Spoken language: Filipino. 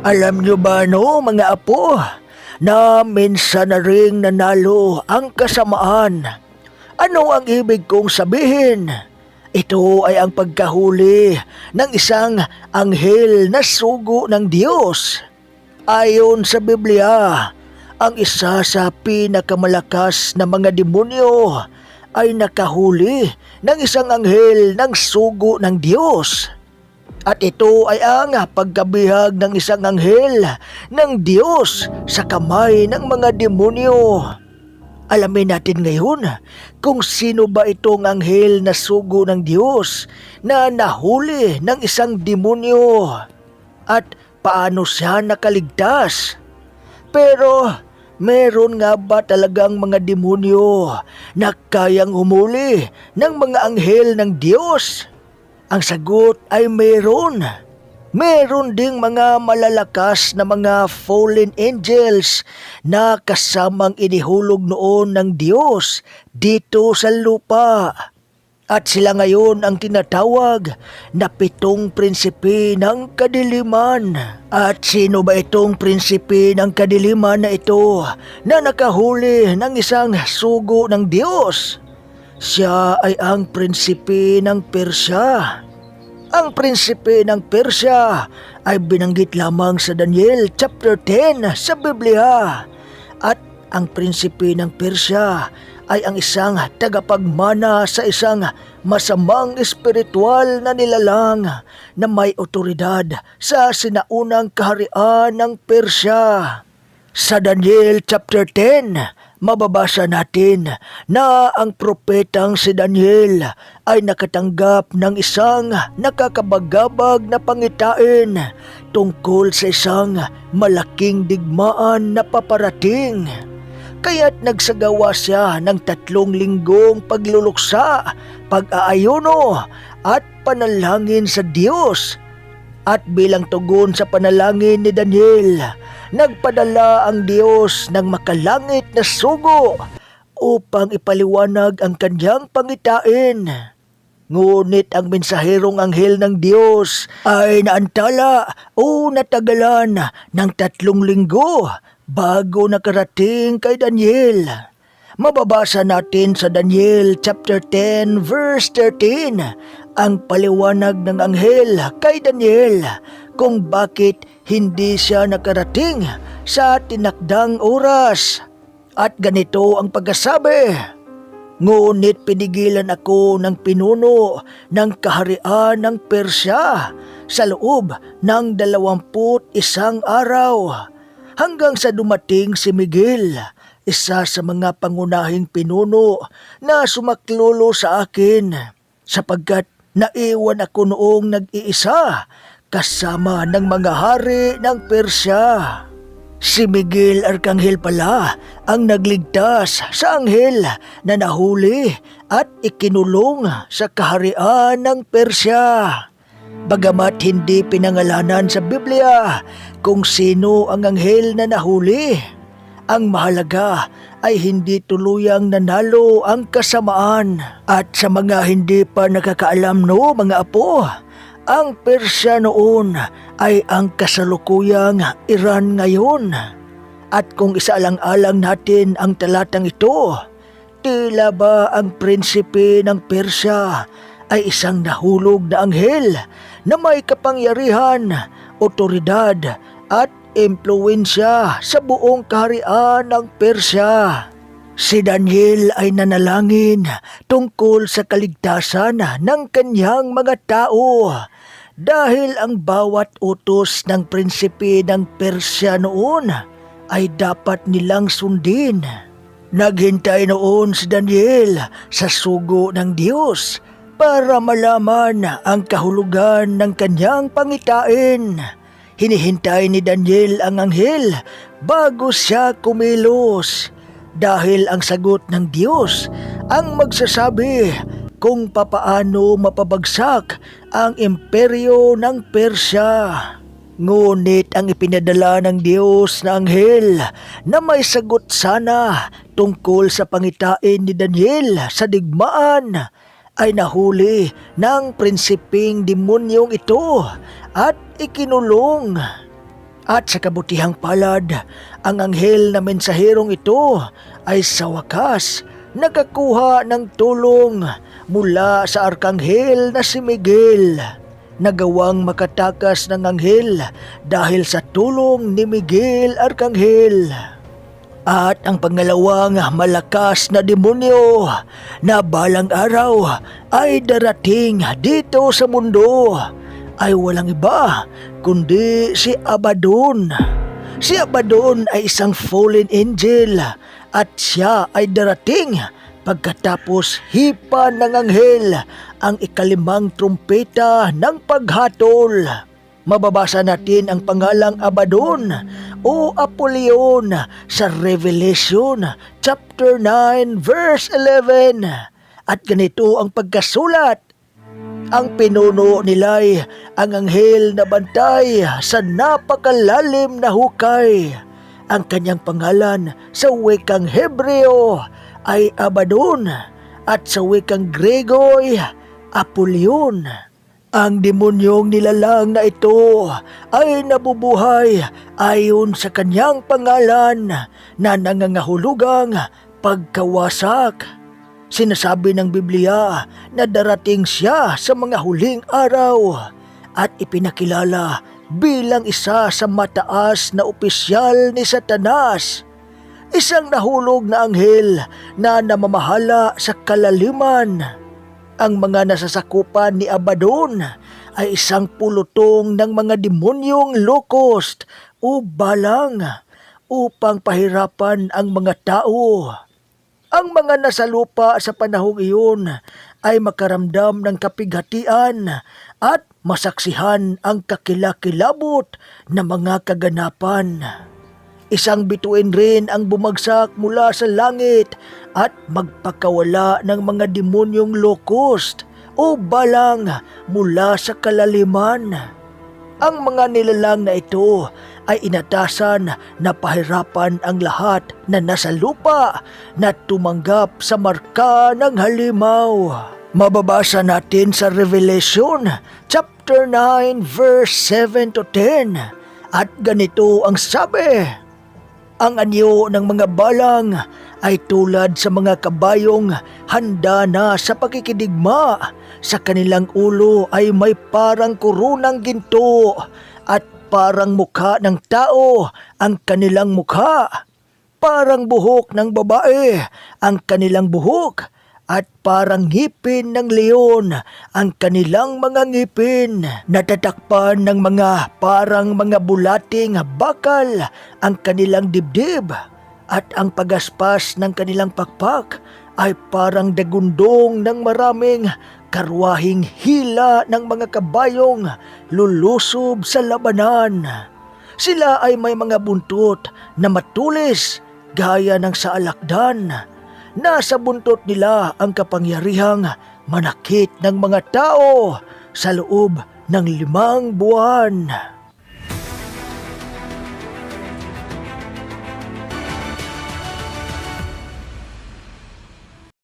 Alam nyo ba no mga apo na minsan na ring nanalo ang kasamaan. Ano ang ibig kong sabihin? Ito ay ang pagkahuli ng isang anghel na sugo ng Diyos. Ayon sa Biblia, ang isa sa pinakamalakas na mga demonyo ay nakahuli ng isang anghel ng sugo ng Diyos. At ito ay ang pagkabihag ng isang anghel ng Diyos sa kamay ng mga demonyo. Alamin natin ngayon kung sino ba itong anghel na sugo ng Diyos na nahuli ng isang demonyo at paano siya nakaligtas. Pero meron nga ba talagang mga demonyo na kayang humuli ng mga anghel ng Diyos? Ang sagot ay meron. Meron ding mga malalakas na mga fallen angels na kasamang inihulog noon ng Diyos dito sa lupa. At sila ngayon ang tinatawag na pitong prinsipe ng kadiliman. At sino ba itong prinsipe ng kadiliman na ito na nakahuli ng isang sugo ng Diyos? Siya ay ang prinsipe ng Persya. Ang prinsipe ng Persya ay binanggit lamang sa Daniel chapter 10 sa Biblia. At ang prinsipe ng Persya ay ang isang tagapagmana sa isang masamang espiritual na nilalang na may otoridad sa sinaunang kaharian ng Persya. Sa Daniel chapter 10, mababasa natin na ang propetang si Daniel ay nakatanggap ng isang nakakabagabag na pangitain tungkol sa isang malaking digmaan na paparating. Kaya't nagsagawa siya ng tatlong linggong pagluluksa, pag-aayuno at panalangin sa Diyos. At bilang tugon sa panalangin ni Daniel, nagpadala ang Diyos ng makalangit na sugo upang ipaliwanag ang kanyang pangitain. Ngunit ang mensaherong anghel ng Diyos ay naantala o natagalan ng tatlong linggo bago nakarating kay Daniel. Mababasa natin sa Daniel chapter 10 verse 13 ang paliwanag ng anghel kay Daniel kung bakit hindi siya nakarating sa tinakdang oras. At ganito ang pagkasabi, Ngunit pinigilan ako ng pinuno ng kaharian ng Persya sa loob ng dalawamput isang araw hanggang sa dumating si Miguel, isa sa mga pangunahing pinuno na sumaklolo sa akin sapagkat naiwan ako noong nag-iisa kasama ng mga hari ng Persya. Si Miguel Arcangel pala ang nagligtas sa anghel na nahuli at ikinulong sa kaharian ng Persya. Bagamat hindi pinangalanan sa Biblia kung sino ang anghel na nahuli, ang mahalaga ay hindi tuluyang nanalo ang kasamaan. At sa mga hindi pa nakakaalam no mga apo, ang Persya noon ay ang kasalukuyang Iran ngayon. At kung isaalang-alang natin ang talatang ito, tila ba ang prinsipe ng Persya ay isang nahulog na anghel na may kapangyarihan, otoridad at impluensya sa buong kaharian ng Persya. Si Daniel ay nanalangin tungkol sa kaligtasan ng kanyang mga tao dahil ang bawat utos ng prinsipe ng Persya noon ay dapat nilang sundin. Naghintay noon si Daniel sa sugo ng Diyos para malaman ang kahulugan ng kanyang pangitain. Hinihintay ni Daniel ang anghel bago siya kumilos dahil ang sagot ng Diyos ang magsasabi kung papaano mapabagsak ang imperyo ng Persya. Ngunit ang ipinadala ng Diyos na anghel na may sagot sana tungkol sa pangitain ni Daniel sa digmaan ay nahuli ng prinsiping demonyong ito at ikinulong. At sa kabutihang palad, ang anghel na mensaherong ito ay sa wakas nakakuha ng tulong mula sa arkanghel na si Miguel. Nagawang makatakas ng anghel dahil sa tulong ni Miguel Arkanghel. At ang pangalawang malakas na demonyo na balang araw ay darating dito sa mundo ay walang iba kundi si Abaddon. Si Abaddon ay isang fallen angel at siya ay darating pagkatapos hipa ng anghel ang ikalimang trumpeta ng paghatol. Mababasa natin ang pangalang Abaddon o Apollyon sa Revelation chapter 9 verse 11. At ganito ang pagkasulat ang pinuno nila'y ang anghel na bantay sa napakalalim na hukay. Ang kanyang pangalan sa wikang Hebreo ay Abaddon at sa wikang Gregoy, Apollyon. Ang demonyong nilalang na ito ay nabubuhay ayon sa kanyang pangalan na nangangahulugang pagkawasak. Sinasabi ng Biblia na darating siya sa mga huling araw at ipinakilala bilang isa sa mataas na opisyal ni Satanas. Isang nahulog na anghel na namamahala sa kalaliman. Ang mga nasasakupan ni Abaddon ay isang pulutong ng mga demonyong low-cost o balang upang pahirapan ang mga tao. Ang mga nasa lupa sa panahong iyon ay makaramdam ng kapighatian at masaksihan ang kakilakilabot na mga kaganapan. Isang bituin rin ang bumagsak mula sa langit at magpakawala ng mga demonyong low-cost o balang mula sa kalaliman. Ang mga nilalang na ito ay inatasan na pahirapan ang lahat na nasa lupa na tumanggap sa marka ng halimaw. Mababasa natin sa Revelation chapter 9 verse 7 to 10 at ganito ang sabi. Ang anyo ng mga balang ay tulad sa mga kabayong handa na sa pakikidigma. Sa kanilang ulo ay may parang kurunang ginto at parang mukha ng tao ang kanilang mukha. Parang buhok ng babae ang kanilang buhok at parang ngipin ng leon ang kanilang mga ngipin. Natatakpan ng mga parang mga bulating bakal ang kanilang dibdib at ang pagaspas ng kanilang pakpak ay parang dagundong ng maraming karwahing hila ng mga kabayong lulusob sa labanan. Sila ay may mga buntot na matulis gaya ng sa alakdan nasa buntot nila ang kapangyarihang manakit ng mga tao sa loob ng limang buwan.